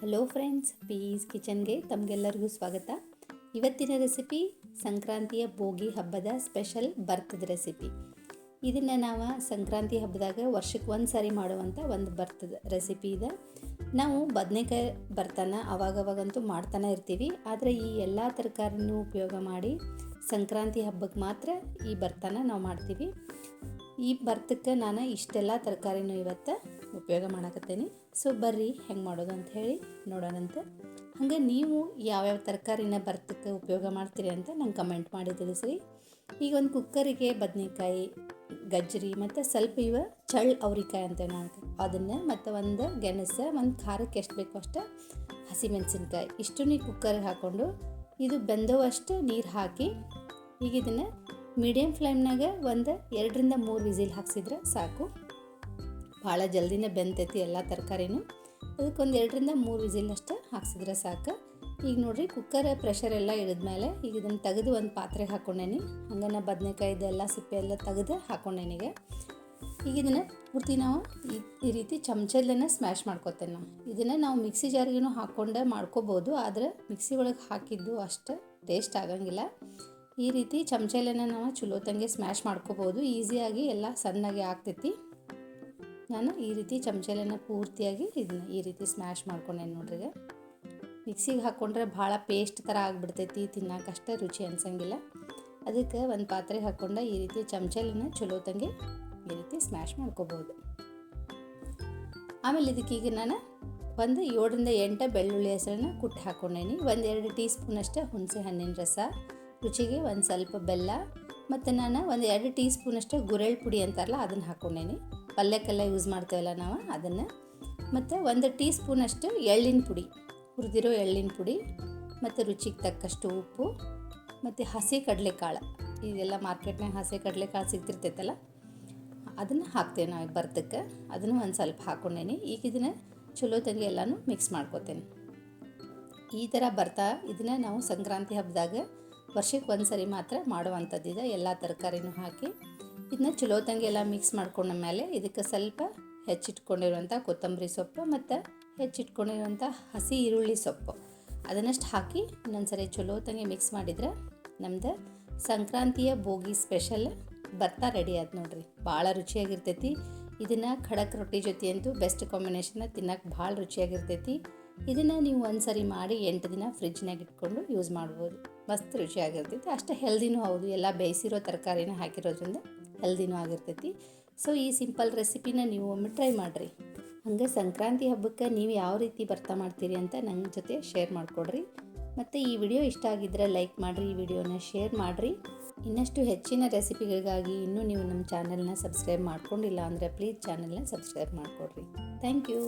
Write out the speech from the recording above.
Hello friends piece ಕಿಚನ್ಗೆ ತಮಗೆಲ್ಲರಿಗೂ ಸ್ವಾಗತ. ಇವತ್ತಿನ ರೆಸಿಪಿ ಸಂಕ್ರಾಂತಿಯ ಭೋಗಿ ಹಬ್ಬದ ಸ್ಪೆಷಲ್ ಭರ್ತದ ರೆಸಿಪಿ ಇದನ್ನು ನಾವು ಸಂಕ್ರಾಂತಿ ಹಬ್ಬದಾಗ ವರ್ಷಕ್ಕೆ ಒಂದು ಸಾರಿ ಮಾಡುವಂಥ ಒಂದು ಭರ್ತದ ರೆಸಿಪಿ ಇದೆ. ನಾವು ಬದನೆಕಾಯಿ ಭರ್ತನ ಅವಾಗವಾಗಂತೂ ಮಾಡ್ತಾನೆ ಇರ್ತೀವಿ. ಆದರೆ ಈ ಎಲ್ಲ ತರಕಾರಿನೂ ಉಪಯೋಗ ಮಾಡಿ ಸಂಕ್ರಾಂತಿ ಹಬ್ಬಕ್ಕೆ ಮಾತ್ರ ಈ ಭರ್ತನ ನಾವು ಮಾಡ್ತೀವಿ. ಈ ಭರ್ತಕ್ಕೆ ನಾನು ಇಷ್ಟೆಲ್ಲ ತರಕಾರಿನೂ ಇವತ್ತು ಉಪಯೋಗ ಮಾಡಕತ್ತೇನೆ. ಸೊ ಬರ್ರಿ, ಹೆಂಗೆ ಮಾಡೋದು ಅಂತ ಹೇಳಿ ನೋಡೋಣಂತೆ ಹಾಗೆ ನೀವು ಯಾವ್ಯಾವ ತರಕಾರಿನ ಬರ್ತಕ್ಕೆ ಉಪಯೋಗ ಮಾಡ್ತೀರಿ ಅಂತ ನಂಗೆ ಕಮೆಂಟ್ ಮಾಡಿ ತಿಳಿಸ್ರಿ. ಈಗ ಒಂದು ಕುಕ್ಕರಿಗೆ ಬದನೆಕಾಯಿ, ಗಜ್ಜರಿ ಮತ್ತು ಸ್ವಲ್ಪ ಇವ ಚಳ್ ಅವ್ರಿಕಾಯಿ ಅಂತ ಹೇಳಿ ಅದನ್ನು ಮತ್ತು ಒಂದು ಗೆಣಸ, ಒಂದು ಖಾರಕ್ಕೆ ಎಷ್ಟು ಬೇಕು ಅಷ್ಟು ಹಸಿಮೆಣಸಿನ್ಕಾಯಿ. ಇಷ್ಟು ನೀವು ಕುಕ್ಕರ್ಗೆ ಹಾಕ್ಕೊಂಡು ಇದು ಬೆಂದವಷ್ಟು ನೀರು ಹಾಕಿ ಈಗ ಇದನ್ನು ಮೀಡಿಯಮ್ ಫ್ಲೇಮ್ನಾಗ ಒಂದು ಎರಡರಿಂದ ಮೂರು ವಿಸಿಲ್ ಹಾಕ್ಸಿದ್ರೆ ಸಾಕು. ಭಾಳ ಜಲ್ದಿನೇ ಬೆಂತೈತಿ ಎಲ್ಲ ತರಕಾರಿನೂ. ಅದಕ್ಕೊಂದು ಎರಡರಿಂದ ಮೂರು ವಿಜಿಲ್ನಷ್ಟು ಹಾಕ್ಸಿದ್ರೆ ಸಾಕು. ಈಗ ನೋಡಿರಿ ಕುಕ್ಕರ್ ಪ್ರೆಷರ್ ಎಲ್ಲ ಇಳಿದ್ಮೇಲೆ ಈಗ ಇದನ್ನು ತೆಗೆದು ಒಂದು ಪಾತ್ರೆಗೆ ಹಾಕ್ಕೊಂಡೇನಿ ಹಂಗನ್ನು ಬದನೆಕಾಯಿ ಇದೆಲ್ಲ ಸಿಪ್ಪೆ ಎಲ್ಲ ತೆಗೆದು ಹಾಕ್ಕೊಂಡೇನಿಗೆ ಈಗ. ಇದನ್ನು ಪೂರ್ತಿ ನಾವು ಈ ಈ ರೀತಿ ಚಮಚದಲ್ಲೇ ಸ್ಮ್ಯಾಶ್ ಮಾಡ್ಕೊತೇನೆ ನಾವು. ಇದನ್ನು ನಾವು ಮಿಕ್ಸಿ ಜಾರಿಗೂ ಹಾಕ್ಕೊಂಡೆ ಮಾಡ್ಕೋಬೋದು, ಆದರೆ ಮಿಕ್ಸಿ ಒಳಗೆ ಹಾಕಿದ್ದು ಅಷ್ಟು ಟೇಸ್ಟ್ ಆಗಂಗಿಲ್ಲ. ಈ ರೀತಿ ಚಮಚಲ್ಲೇ ನಾವು ಚಲೋತಂಗೆ ಸ್ಮ್ಯಾಶ್ ಮಾಡ್ಕೋಬೋದು ಈಸಿಯಾಗಿ ಎಲ್ಲ ಸಣ್ಣಗೆ ಆಗ್ತೈತಿ. ನಾನು ಈ ರೀತಿ ಚಮಚೆಲೆನ ಪೂರ್ತಿಯಾಗಿ ಇದನ್ನ ಈ ರೀತಿ ಸ್ಮ್ಯಾಶ್ ಮಾಡ್ಕೊಂಡೆ ನೋಡ್ರಿ ಮಿಕ್ಸಿಗೆ ಹಾಕ್ಕೊಂಡ್ರೆ ಭಾಳ ಪೇಸ್ಟ್ ಥರ ಆಗಿಬಿಡ್ತೈತಿ ತಿನ್ನೋಕಷ್ಟೇ ರುಚಿ ಅನ್ಸಂಗಿಲ್ಲ. ಅದಕ್ಕೆ ಒಂದು ಪಾತ್ರೆಗೆ ಹಾಕ್ಕೊಂಡ ಈ ರೀತಿ ಚಮಚಲಿನ ಚಲೋ ತಂಗೆ ಈ ರೀತಿ ಸ್ಮ್ಯಾಶ್ ಮಾಡ್ಕೋಬೋದು. ಆಮೇಲೆ ಇದಕ್ಕೀಗ ನಾನು ಒಂದು ಏಳರಿಂದ ಎಂಟು ಬೆಳ್ಳುಳ್ಳಿ ಹೆಸರನ್ನ ಕುಟ್ಟಿ ಹಾಕ್ಕೊಂಡೇನಿ ಒಂದೆರಡು ಟೀ ಸ್ಪೂನಷ್ಟು ಹುಣಸೆ ಹಣ್ಣಿನ ರಸ, ರುಚಿಗೆ ಒಂದು ಸ್ವಲ್ಪ ಬೆಲ್ಲ, ಮತ್ತು ನಾನು ಒಂದು ಎರಡು ಟೀ ಸ್ಪೂನಷ್ಟು ಗುರೆಳ್ ಪುಡಿ ಅಂತಾರಲ್ಲ ಅದನ್ನು ಹಾಕ್ಕೊಂಡೇನಿ ಪಲ್ಯಕ್ಕೆಲ್ಲ ಯೂಸ್ ಮಾಡ್ತೇವಲ್ಲ ನಾವು ಅದನ್ನು. ಮತ್ತು ಒಂದು ಟೀ ಸ್ಪೂನಷ್ಟು ಎಳ್ಳಿನ ಪುಡಿ, ಹುರಿದಿರೋ ಎಳ್ಳಿನ ಪುಡಿ, ಮತ್ತು ರುಚಿಗೆ ತಕ್ಕಷ್ಟು ಉಪ್ಪು, ಮತ್ತು ಹಸಿ ಕಡಲೆಕಾಳು. ಇದೆಲ್ಲ ಮಾರ್ಕೆಟ್ನಾಗ ಹಸಿ ಕಡಲೆಕಾಳು ಸಿಗ್ತಿರ್ತೈತಲ್ಲ, ಅದನ್ನು ಹಾಕ್ತೇವೆ ನಾವು ಬರ್ತಕ್ಕೆ. ಅದನ್ನು ಒಂದು ಸ್ವಲ್ಪ ಹಾಕ್ಕೊಂಡೇನಿ. ಈಗ ಇದನ್ನು ಚಲೋ ತಂಗಿ ಎಲ್ಲನೂ ಮಿಕ್ಸ್ ಮಾಡ್ಕೋತೇನೆ. ಈ ಥರ ಬರ್ತಾ ಇದನ್ನು ನಾವು ಸಂಕ್ರಾಂತಿ ಹಬ್ಬದಾಗ ವರ್ಷಕ್ಕೆ ಒಂದು ಸರಿ ಮಾತ್ರ ಮಾಡುವಂಥದ್ದಿದೆ. ಎಲ್ಲ ತರಕಾರಿನೂ ಹಾಕಿ ಇದನ್ನ ಚಲೋತಂಗೆ ಎಲ್ಲ ಮಿಕ್ಸ್ ಮಾಡ್ಕೊಂಡ ಮೇಲೆ ಇದಕ್ಕೆ ಸ್ವಲ್ಪ ಹೆಚ್ಚಿಟ್ಕೊಂಡಿರುವಂಥ ಕೊತ್ತಂಬರಿ ಸೊಪ್ಪು ಮತ್ತು ಹೆಚ್ಚಿಟ್ಕೊಂಡಿರುವಂಥ ಹಸಿ ಈರುಳ್ಳಿ ಸೊಪ್ಪು. ಅದನ್ನಷ್ಟು ಹಾಕಿ ಇನ್ನೊಂದ್ಸರಿ ಚಲೋತಂಗೆ ಮಿಕ್ಸ್ ಮಾಡಿದ್ರೆ ನಮ್ದು ಸಂಕ್ರಾಂತಿಯ ಬೋಗಿ ಸ್ಪೆಷಲ್ ಭತ್ತ ರೆಡಿ ಆಯ್ತು ನೋಡ್ರಿ. ಭಾಳ ರುಚಿಯಾಗಿರ್ತೈತಿ. ಇದನ್ನು ಖಡಕ್ ರೊಟ್ಟಿ ಜೊತೆ ಅಂತೂ ಬೆಸ್ಟ್ ಕಾಂಬಿನೇಷನ್ನ ತಿನ್ನಕ್ಕೆ ಭಾಳ ರುಚಿಯಾಗಿರ್ತೈತಿ. ಇದನ್ನು ನೀವು ಒಂದ್ಸರಿ ಮಾಡಿ ಎಂಟು ದಿನ ಫ್ರಿಜ್ನಾಗ ಇಟ್ಕೊಂಡು ಯೂಸ್ ಮಾಡ್ಬೋದು. ಮಸ್ತ್ ರುಚಿಯಾಗಿರ್ತೈತಿ. ಅಷ್ಟು ಹೆಲ್ದಿನೂ ಹೌದು. ಎಲ್ಲ ಬೇಯಿಸಿರೋ ತರಕಾರಿನ ಹಾಕಿರೋದ್ರಿಂದ ಹೆಲ್ದಿನೂ ಆಗಿರ್ತೈತಿ. ಸೊ ಈ ಸಿಂಪಲ್ ರೆಸಿಪಿನ ನೀವು ಒಮ್ಮೆ ಟ್ರೈ ಮಾಡಿರಿ. ಹಾಗೆ ಸಂಕ್ರಾಂತಿ ಹಬ್ಬಕ್ಕೆ ನೀವು ಯಾವ ರೀತಿ ಬರ್ತಾ ಮಾಡ್ತೀರಿ ಅಂತ ನನ್ನ ಜೊತೆ ಶೇರ್ ಮಾಡಿಕೊಡ್ರಿ. ಮತ್ತು ಈ ವಿಡಿಯೋ ಇಷ್ಟ ಆಗಿದ್ದರೆ ಲೈಕ್ ಮಾಡಿರಿ, ಈ ವಿಡಿಯೋನ ಶೇರ್ ಮಾಡಿರಿ. ಇನ್ನಷ್ಟು ಹೆಚ್ಚಿನ ರೆಸಿಪಿಗಳಿಗಾಗಿ ಇನ್ನೂ ನೀವು ನಮ್ಮ ಚಾನಲ್ನ ಸಬ್ಸ್ಕ್ರೈಬ್ ಮಾಡ್ಕೊಂಡಿಲ್ಲ ಅಂದರೆ ಪ್ಲೀಸ್ ಚಾನಲ್ನ ಸಬ್ಸ್ಕ್ರೈಬ್ ಮಾಡಿಕೊಡ್ರಿ. Thank you